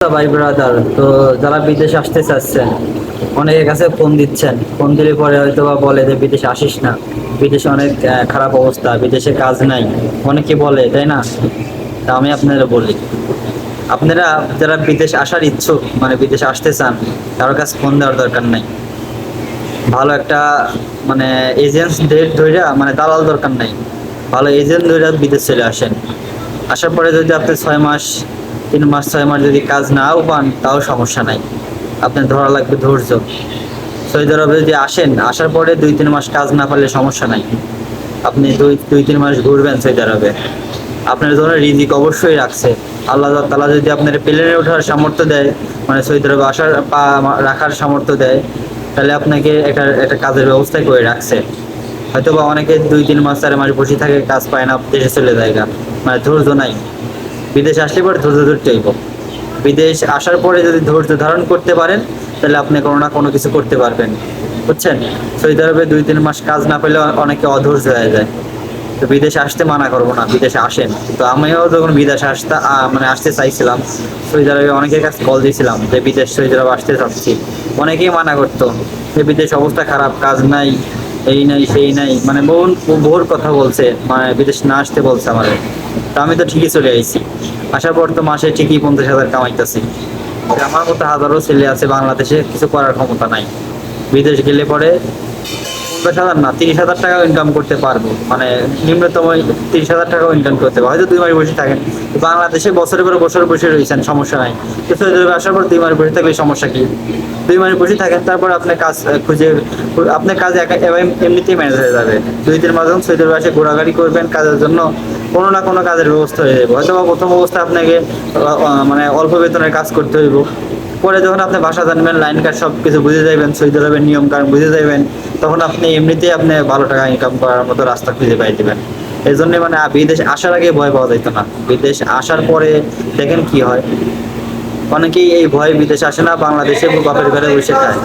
ভাই ব্রাদার তো যারা বিদেশে আসতে চাচ্ছেন, অনেকের কাছে ফোন দিচ্ছেন। ফোন দিলে পরে হয়তো বা বলে যে, বিদেশে আসিস না। বিদেশে অনেক খারাপ অবস্থা, বিদেশে কাজ নাই। অনেকে বলে, তাই না? তা আমি আপনারা বলি, আপনারা যারা বিদেশ আসার ইচ্ছুক মানে বিদেশে আসতে চান কারোর কাছে ফোন দেওয়ার দরকার নাই। ভালো একটা মানে এজেন্ট ধরে মানে দালাল দরকার নাই। ভালো এজেন্ট ধরে বিদেশ চলে আসেন। আসার পরে যদি আপনি ছয় মাস তিন মাস, ছয় মাস যদি কাজ নাও পান, তাও সমস্যা নাই। আপনার ধরা লাগবে ধৈর্য। সৌদি আরবে যদি আসেন, আসার পরে দুই, তিন মাস কাজ না পারলে সমস্যা নাই। আপনি দুই দুই, তিন মাস ঘুরবেন সৌদি আরবে। আপনার জন্য রিজিক অবশ্যই রাখছে। আল্লাহ তালা যদি আপনার প্লেনে ওঠার সামর্থ্য দেয় মানে সৌদি আরবে আসার পা, রাখার সামর্থ্য দেয়, তাহলে আপনাকে একটা একটা কাজের ব্যবস্থা করে রাখছে। হয়তো বা অনেকে দুই, তিন মাস, চার মাস বসে থাকে, কাজ পায় না, দেশে চলে যায় মানে ধৈর্য নাই। বিদেশে আসলে পরে ধৈর্য ধরতে হইব। বিদেশ আসার পরে যদি ধৈর্য ধারণ করতে পারেন, তাহলে আপনি কোনো না কোনো কিছু করতে পারবেন। বুঝছেন? সৌদি আরবে দুই তিন মাস কাজ না পেলে অনেকে অধৈর্য হয়ে যায়। তো বিদেশে আসতে মানা করব না, বিদেশে আসেন। তো আমিও যখন বিদেশে আসতে মানে আসতে চাইছিলাম, সৌদি আরবে অনেকের কাছে কল দিয়েছিলাম যে, বিদেশ, সৌদি আরবে আসতে চাচ্ছি। অনেকেই মানা করতো যে, বিদেশ অবস্থা খারাপ, কাজ নাই, এই নাই, সেই নাই। মানে বহু, বহুর কথা বলছে মানে বিদেশ না আসতে বলছে আমাদের। তো আমি তো ঠিকই চলে আইছি। আসার পর তো মাসে ঠিকই পঞ্চাশ হাজার কামাইতেছি। আমার মতো হাজারো ছেলে আছে বাংলাদেশে, কিছু করার ক্ষমতা নাই। বিদেশ গেলে পরে পঞ্চাশ হাজার না, তিরিশ হাজার টাকা ইনকাম করতে পারব। মানে নিম্নতম তিরিশ হাজার টাকাও ইনকাম করতে পারব। হয়তো দুই মাস বসে থাকেন। বাংলাদেশে বছরের পরে বছর বসে রয়েছেন, সমস্যা নাই। সৌদি আসার পর দুই মাস বসে থাকলে সমস্যা কি? দুই মাস বসে থাকেন, তারপর আপনার কাজ খুঁজে আপনার কাজ এমনিতেই ম্যানেজ হয়ে যাবে। দুই, তিন মাস যখন সৌদি আরবে ঘোরাঘুরি করবেন, কাজের জন্য কোনো না কোনো কাজের ব্যবস্থা হয়ে যাবে। হয়তো প্রথম অবস্থায় আপনাকে মানে অল্প বেতনের কাজ করতে হইব। পরে যখন আপনি ভাষা জানবেন, লাইন কাজ সব কিছু বুঝে যাবেন সৌদি আরবের নিয়ম কারণ বুঝে যাবেন তখন আপনি এমনিতেই আপনি ভালো টাকা ইনকাম করার মতো রাস্তা খুঁজে পাই দিবেন। এই জন্য মানে বিদেশ আসার আগে ভয় পাওয়া যেত না। বিদেশ আসার পরে দেখেন কি হয়। অনেকেই এই ভয় বিদেশ আসে না, বাংলাদেশে বাপের ঘরে বসে খায়।